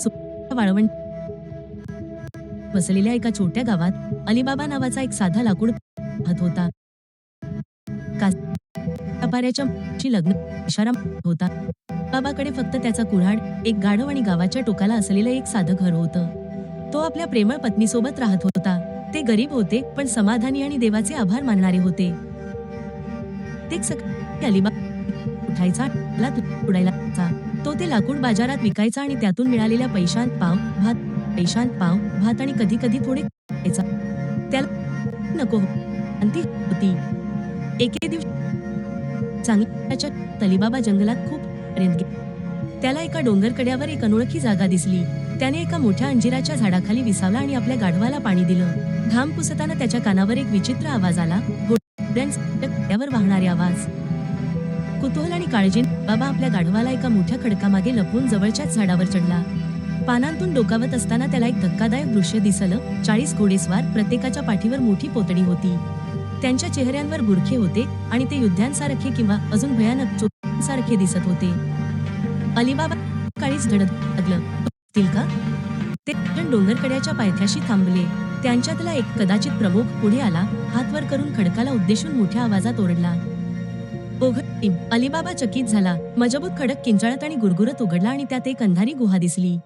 सु- वाळवंट. वसलेल्या एका छोट्या गावात अलिबाबा नावाचा एक साधा लाकूड हात. होता लग्न इशारा होता. बाबाकडे फक्त त्याचा कुऱ्हाड एक गाढव आणि गावाच्या टोकाला असलेलं एक साधं घर होतं. तो आपल्या प्रेमळ पत्नीसोबत राहत होता. ते गरीब होते पण समाधानी आणि देवाचे आभार मानणारे होते. ते सकाळी अलिबाग उठायचा उडायला तो ते लाकूड बाजारात विकायचा आणि त्यातून मिळालेल्या पैशांत पाव भात पैशांत पाव भात आणि कधी कधी थोडे त्याला नको हो. अंती होती. एके दिवशी चांगल्याच्या तलीबाबा जंगलात खूप रेंदगी त्याला एका डोंगर कड्यावर एक अनोळखी जागा दिसली. त्याने एका मोठ्या अंजिराच्या झाडाखाली विसावला आणि आपल्या गाढवाला पाणी दिलं. घाम पुसताना त्याच्या कानावर एक विचित्र आवाज आला. त्यावर वाहणारे आवाज. कुतूहल आणि काळजी बाबा आपल्या गाढवाला एका मोठ्या खडकामागे लपवून जवळच्याच झाडावर चढला. पानांतून डोकावत असताना त्याला एक धक्कादायक दृश्य दिसलं. चाळीस घोडेस्वार प्रत्येकाच्या पाठीवर मोठी पोतडी होती. त्यांच्या चेहऱ्यांवर बुरखे होते आणि ते युद्धांसारखे किंवा अजून भयानक चोरांसारखे दिसत होते. अलिबाबा काळीच धडत लागलं. असतील का? ते डोंगरकड्याच्या पायथ्याशी थांबले. त्यांच्यातला एक कदाचित प्रमुख पुढे आला. हात वर करून खडकाला उद्देशून मोठ्या आवाजात ओरडला. ओघळ अलिबाबा चकित झाला. मजबूत खडक किंचाळत आणि गुरगुरत उघडला आणि त्यात एक अंधारी गुहा दिसली.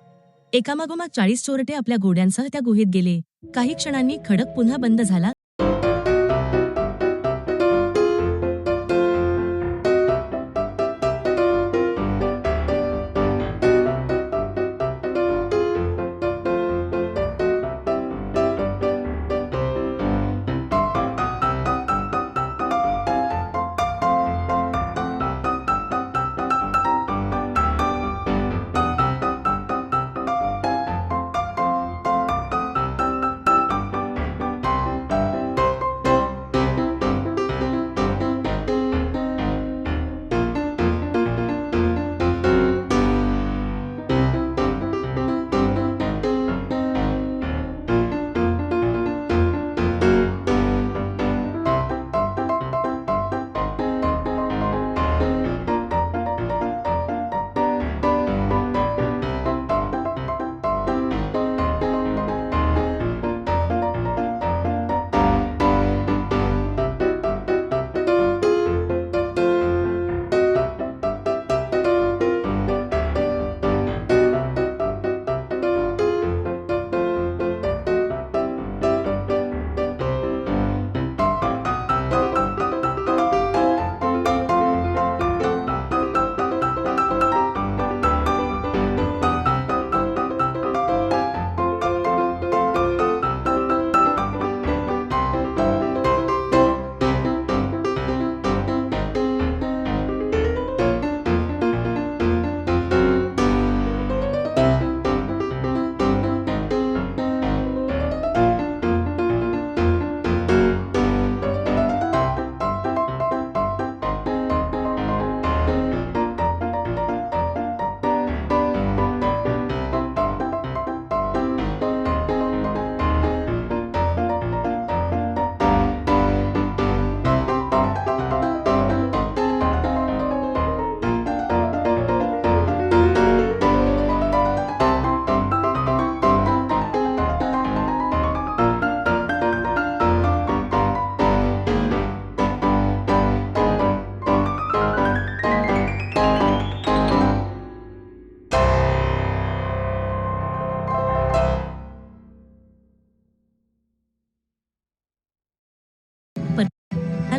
एकामागोमाग चाळीस चोरटे आपल्या घोड्यांसह त्या गुहेत गेले. काही क्षणांनी खडक पुन्हा बंद झाला.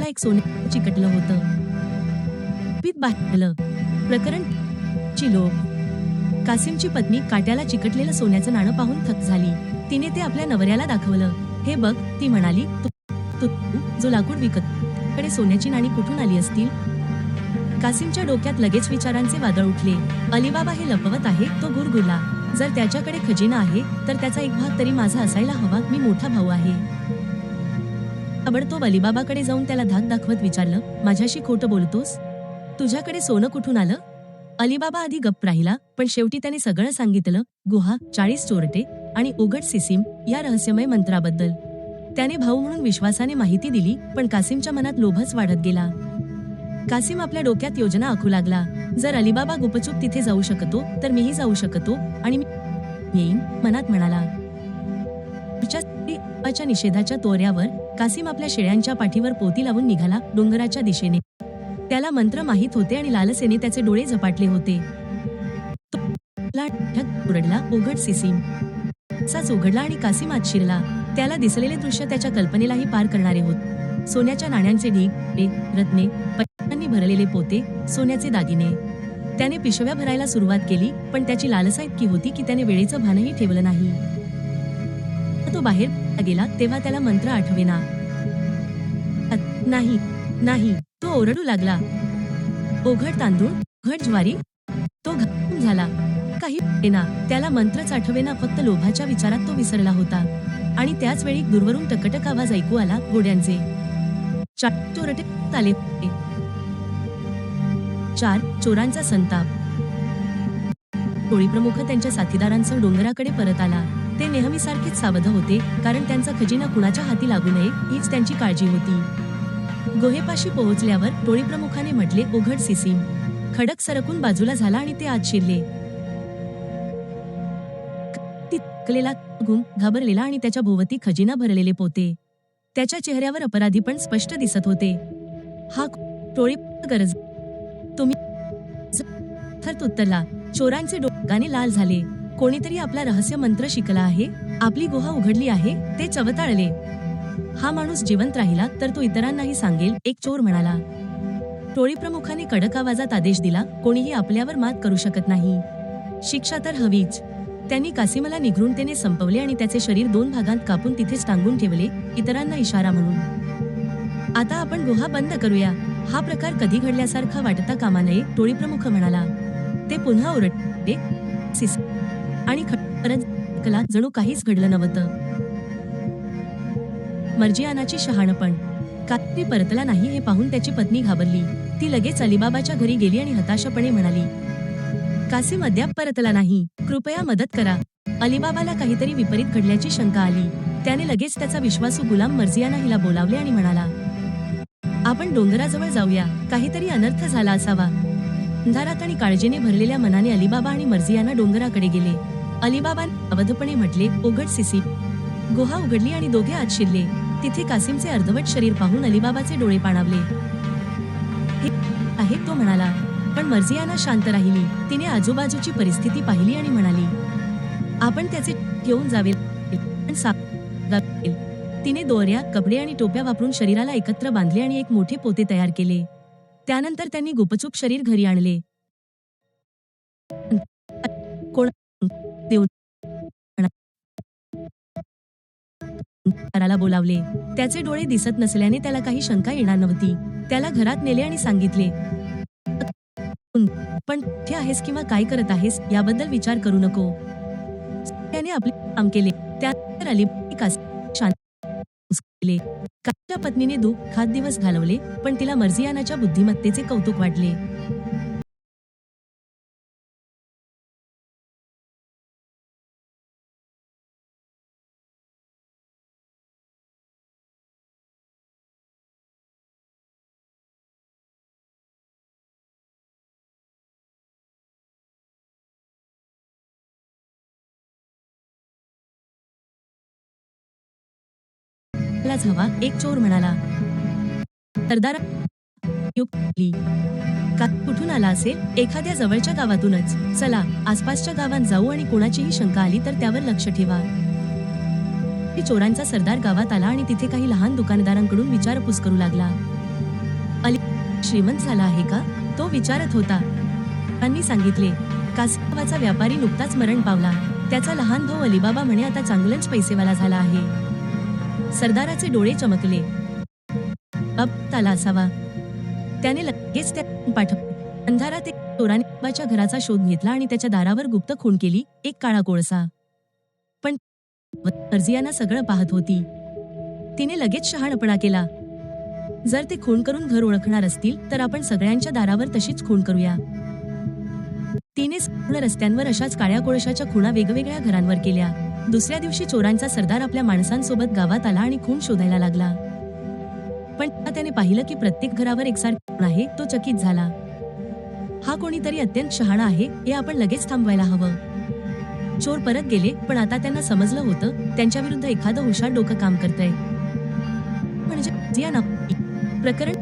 त्याला एक सोने चिकटलं होतं. प्रकरण ची लोक. कासिमची पत्नी काट्याला चिकटलेलं सोन्याचं नाणं पाहून थक झाली. तिने ते आपल्या नवऱ्याला दाखवलं. हे बघ ती म्हणाली तू जो लाकूड विकत कडे सोन्याची नाणी कुठून आली असतील? कासिमच्या डोक्यात लगेच विचारांचे वादळ उठले. अलिबाबा हे लपवत आहे तो गुरगुरला. जर त्याच्याकडे खजिना आहे तर त्याचा एक भाग तरी माझा असायला हवा. मी मोठा भाऊ आहे. ताबडतोब अलिबाबाकडे जाऊन त्याला धाक दाखवत विचारलं माझ्याशी खोटं बोलतोस? तुझ्याकडे सोनं कुठून आलं? अलिबाबा आधी गप्प राहिला पण शेवटी त्याने सगळं सांगितलं गुहा चाळीस चोरटे आणि उघड सिसीम या रहस्यमय मंत्राबद्दल. त्याने भाऊ म्हणून विश्वासाने माहिती दिली पण कासिमच्या मनात लोभच वाढत गेला. कासिम आपल्या डोक्यात योजना आखू लागला जर अलिबाबा गुपचूप तिथे जाऊ शकतो तर मीही जाऊ शकतो आणि मी येईन मनात म्हणाला. पुढच्या निषेधाच्या तोऱ्यावर कासिम आपल्या शेळ्यांच्या पाठीवर पोती लावून निघाला डोंगराच्या दिशेने. त्याला मंत्र माहीत होते आणि लालसेने त्याचे डोळे झपाटले होते. उघडला आणि कासिम आत शिरला. त्याला दिसलेले दृश्य त्याच्या कल्पनेलाही पार करणारे होत. सोन्याच्या नाण्यांचे ढीग रत्ने पैशांनी भरलेले पोते सोन्याचे दागिने. त्याने पिशव्या भरायला सुरुवात केली पण त्याची लालसा इतकी होती की त्याने वेळेचं भानही ठेवलं नाही. तो बाहेर गेला तेव्हा त्याला मंत्र आठवेना. नाही नाही तो ओरडू लागला. ओघड तांदूळ घट ज्वारी तो घाम झाला. काही येना त्याला मंत्रच आठवेना फक्त लोभाच्या विचारात तो विसरला होता. आणि त्याच वेळी दूरवरून टकटक आवाज ऐकू आला घोड्यांचे. चार चोरटे आले. चार चोरांचा संताप. टोळी प्रमुख त्यांच्या साथीदारांसह डोंगराकडे परत आला. ते नेहमीसारखेच सावध होते कारण त्यांचा खजिना कुणाच्या हाती लागू नये हीच त्यांची काळजी होती. गोहेपाशी पोहोचल्यावर टोळी प्रमुखाने म्हटले उघड सिसीम खडक सरकून बाजूला झाला आणि ते आत शिरले. तिकलेला घाबरलेला आणि त्याच्या भोवती खजिना भरलेले पोते. त्याच्या चेहऱ्यावर अपराधी पण स्पष्ट दिसत होते. हा टोळी गरज तुम्ही उत्तरला चोरांचे डोकाने लाल झाले. कोणीतरी आपला रहस्य मंत्र शिकला आहे आपली गुहा उघडली आहे ते चवताळले. हा माणूस जिवंत राहिला तर तो इतरांनाही सांगेल एक चोर म्हणाला. टोळी प्रमुखाने कडक आवाजात आदेश दिला कोणीही आपल्यावर मात करू शकत नाही. शिक्षा तर हवीच. त्यांनी कासिमला निघृणतेने संपवले आणि त्याचे शरीर दोन भागांत कापून तिथेच टांगून ठेवले इतरांना इशारा म्हणून. आता आपण गुहा बंद करूया. हा प्रकार कधी घडल्यासारखा वाटता कामा नये टोळी प्रमुख म्हणाला. ते पुन्हा ओरडले सिस आणि खटकला जणू काहीच घडलं नव्हतं. मर्जियानाची शहाणपण. कात्री परतला नाही हे पाहून त्याची पत्नी घाबरली. ती लगेच अलिबाबाच्या घरी गेली आणि हताशपणे म्हणाली कासिम अद्याप परतला नाही. कृपया मदत करा. अलिबाबाला काहीतरी विपरीत घडल्याची शंका आली. त्याने लगेच त्याचा विश्वासू गुलाम मर्जियाना हिला बोलावले आणि म्हणाला आपण डोंगराजवळ जाऊया. काहीतरी अनर्थ झाला असावा. अंधारात आणि काळजीने भरलेल्या मनाने अलिबाबा आणि मर्जियाना डोंगराकडे गेले. अलिबाबान अवधपणे म्हटले उघड सिसी. गुहा उघडली आणि दोघे आत शिरले. तिथे कासिमचे अर्धवट शरीर पाहून अलिबाबाचे डोळे पाणावले. आहे तो म्हणाला पण मर्जियाना शांत राहिली. तिने आजूबाजूची परिस्थिती पाहिली आणि म्हणाली आपण त्याचे घेऊन जावे. पण तिने दोऱ्या कपडे आणि टोप्या वापरून शरीराला एकत्र बांधले आणि एक मोठे पोते तयार केले. त्यानंतर त्यांनी गुपचूप शरीर घरी आणले. कोण देऊन घराला बोलावले. त्याचे डोळे दिसत नसल्याने त्याला काही शंका येणार नव्हती. त्याला घरात नेले आणि सांगितले पण कुठे आहेस किंवा काय करत आहेस याबद्दल विचार करू नको. त्याने आपले काम केले. त्यानंतर अली शांत पत्नीने काच्या पत्नीने दिवस घालवले पण तिला मर्जियानाच्या बुद्धिमत्तेचे कौतुक वाटले. करायलाच हवा एक चोर म्हणाला. सरदार का कुठून आला असेल? एखाद्या जवळच्या गावातूनच. चला आसपासच्या गावात जाऊ आणि कोणाचीही शंका आली तर त्यावर लक्ष ठेवा. चोरांचा सरदार गावात आला आणि तिथे काही लहान दुकानदारांकडून विचारपूस करू लागला. अली श्रीमंत झाला आहे का? तो विचारत होता. त्यांनी सांगितले कासगावाचा व्यापारी नुकताच मरण पावला. त्याचा लहान भाऊ अलिबाबा म्हणे आता चांगलंच पैसेवाला झाला आहे. सरदाराचे डोळे चमकले. अब त्याला असावा. त्याने लगेच त्या पाठव अंधारात एक चोराने बाबाच्या घराचा शोध घेतला आणि त्याच्या दारावर गुप्त खून केली एक काळा कोळसा. पण फर्जियाना सगळं पाहत होती. तिने लगेच शहाणपणा केला. जर ते खून करून घर ओळखणार असतील तर आपण सगळ्यांच्या दारावर तशीच खून करूया. तिने रस्त्यांवर अशाच काळ्या कोळशाच्या खुणा वेगवेगळ्या घरांवर केल्या. दुसऱ्या दिवशी चोरांचा सरदार आपल्या माणसांसोबत गावात आला आणि खून शोधायला लागला. पण त्याने पाहिलं की प्रत्येक घरावर एकसारखा आहे तो चकित झाला. हा कोणीतरी अत्यंत शहाणा आहे हे आपण लगेच थांबवायला हवं. चोर परत गेले पण आता त्यांना समजलं होतं त्यांच्या विरुद्ध एखादं हुशार डोकं काम करतंय. म्हणजे जिया ना प्रकरण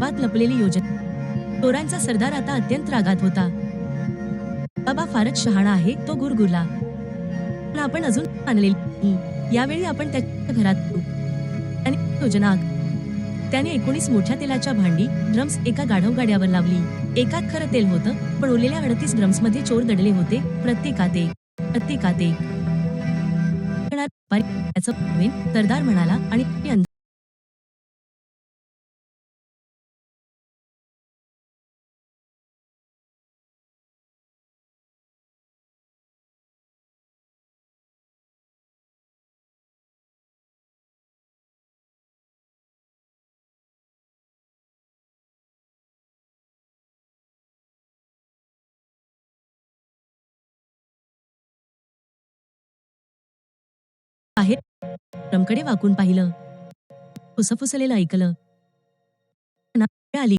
बात लपलेली योजना. चोरांचा सरदार आता अत्यंत रागात होता. बाबा फारच शहाणा आहे तो गुरगुरला. पण आपण अजून आणलेली यावेळी आपण त्याच्या घरात आणि योजना त्याने एकोणीस मोठ्या तेलाच्या भांडी ड्रम्स एका गाढव गाड्यावर लावली. एकात खरं तेल होतं पण उरलेल्या अडतीस ड्रम्समध्ये चोर दडले होते. प्रत्येकात एक प्रत्येकात एक सरदार म्हणाला आणि आहे रमकडे बाहेर वाकून पाहिलं. फुसफुसलेलं ऐकलं. आली.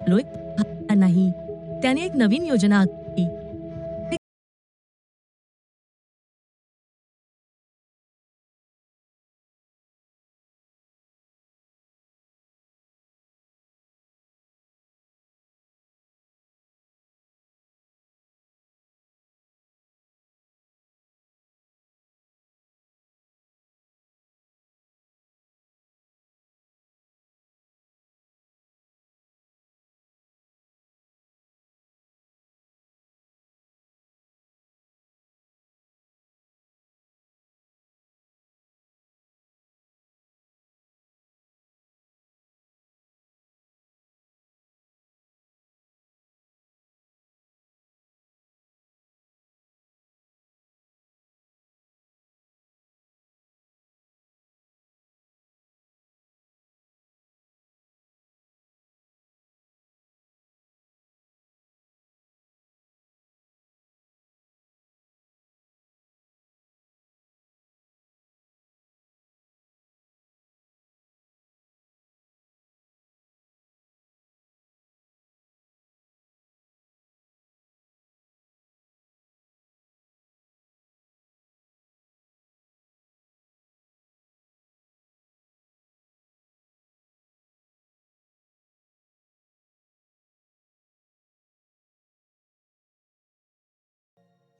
लोय नाही. त्याने एक नवीन योजना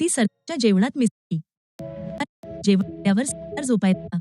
ती सरच्या जेवणात मिसळली. जेवणावर झोपायचा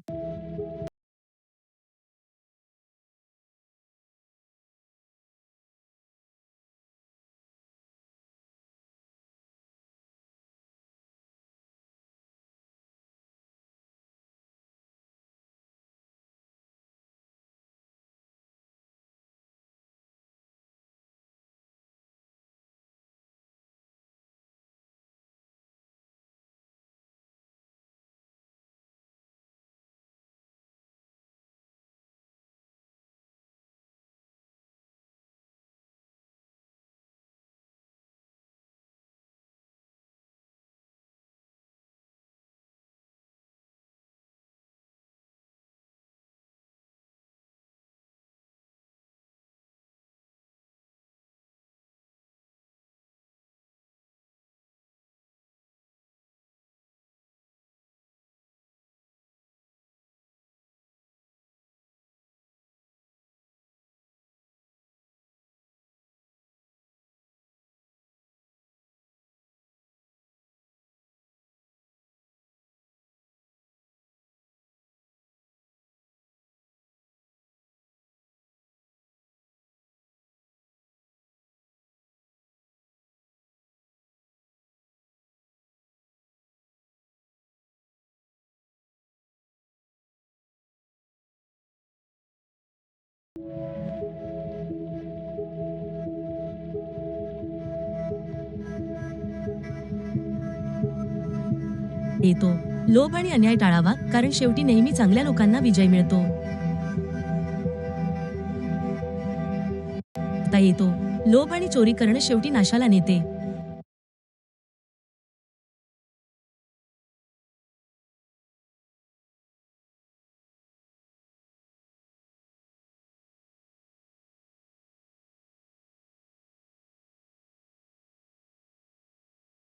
येतो. लोभ आणि अन्याय टाळावा कारण शेवटी नेहमी चांगल्या लोकांना विजय मिळतो. येतो. लोभ आणि चोरी करणं शेवटी नाशाला नेते.